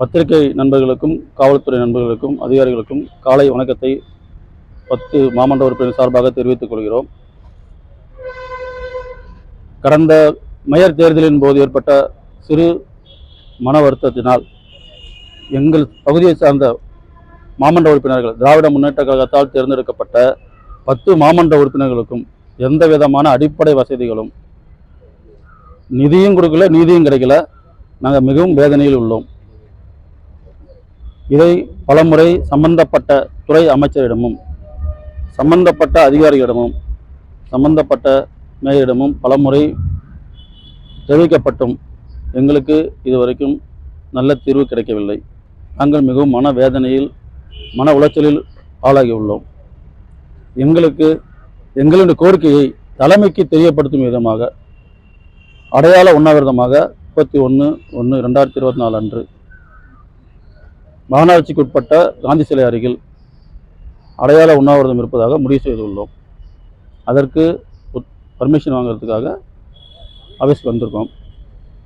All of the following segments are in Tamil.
பத்திரிகை நண்பர்களுக்கும் காவல்துறை நண்பர்களுக்கும் அதிகாரிகளுக்கும் காலை வணக்கத்தை பத்து மாமன்ற உறுப்பினர் சார்பாக தெரிவித்துக் கொள்கிறோம். கடந்த மேயர் தேர்தலின் போது ஏற்பட்ட சிறு மன வருத்தத்தினால் எங்கள் பகுதியை சார்ந்த மாமன்ற உறுப்பினர்கள் திராவிட முன்னேற்ற கழகத்தால் தேர்ந்தெடுக்கப்பட்ட பத்து மாமன்ற உறுப்பினர்களுக்கும் எந்த விதமான அடிப்படை வசதிகளும் நிதியும் கொடுக்கல நீதியும் கிடைக்கல. நாங்கள் மிகவும் வேதனையில் உள்ளோம். இதை பலமுறை சம்பந்தப்பட்ட துறை அமைச்சரிடமும் சம்பந்தப்பட்ட அதிகாரிகளிடமும் சம்பந்தப்பட்ட மேயரிடமும் பலமுறை தெரிவிக்கப்பட்டும். எங்களுக்கு இதுவரைக்கும் நல்ல தீர்வு கிடைக்கவில்லை. நாங்கள் மிகவும் மன வேதனையில் மன உளைச்சலில் ஆளாகி உள்ளோம். எங்களுக்கு எங்களுடைய கோரிக்கையை தலைமைக்கு தெரியப்படுத்தும் விதமாக அடையாள உண்ணாவிரதமாக முப்பத்தி ஒன்று ஒன்று ரெண்டாயிரத்தி இருபத்தி நாலு அன்று மாநகராட்சிக்குட்பட்ட காந்தி சிலை அருகில் அடையாள உண்ணாவிரதம் இருப்பதாக முடிவு செய்துள்ளோம். அதற்கு பர்மிஷன் வாங்குறதுக்காக ஆஃபீஸ்க்கு வந்திருக்கோம்.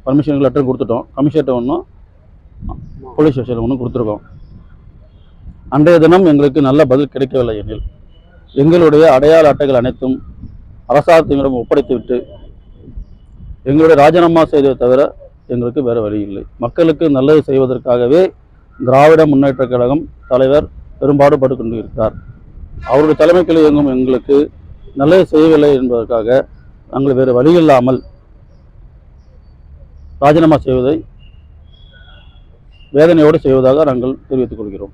பர்மிஷனுக்கு லெட்டர் கொடுத்துட்டோம். கமிஷனர்கிட்ட ஒன்றும் போலீஸ் ஸ்டேஷனில் ஒன்றும் கொடுத்துருக்கோம். அன்றைய தினம் எங்களுக்கு நல்ல பதில் கிடைக்கவில்லை எனில் எங்களுடைய அடையாள அட்டைகள் அனைத்தும் அரசாங்கத்திடம் ஒப்படைத்துவிட்டு எங்களுடைய ராஜினாமா செய்ததை தவிர எங்களுக்கு வேறு வழி இல்லை. மக்களுக்கு நல்லது செய்வதற்காகவே திராவிட முன்னேற்றக் கழகம் தலைவர் பெரும்பாடுபட்டு கொண்டு இருக்கிறார் அவருடைய தலைமைக்கில் இயங்கும் எங்களுக்கு நல்லது செய்யவில்லை என்பதற்காக நாங்கள் வேறு வழி இல்லாமல் ராஜினாமா செய்வதை வேதனையோடு செய்வதாக நாங்கள் தெரிவித்துக் கொள்கிறோம்.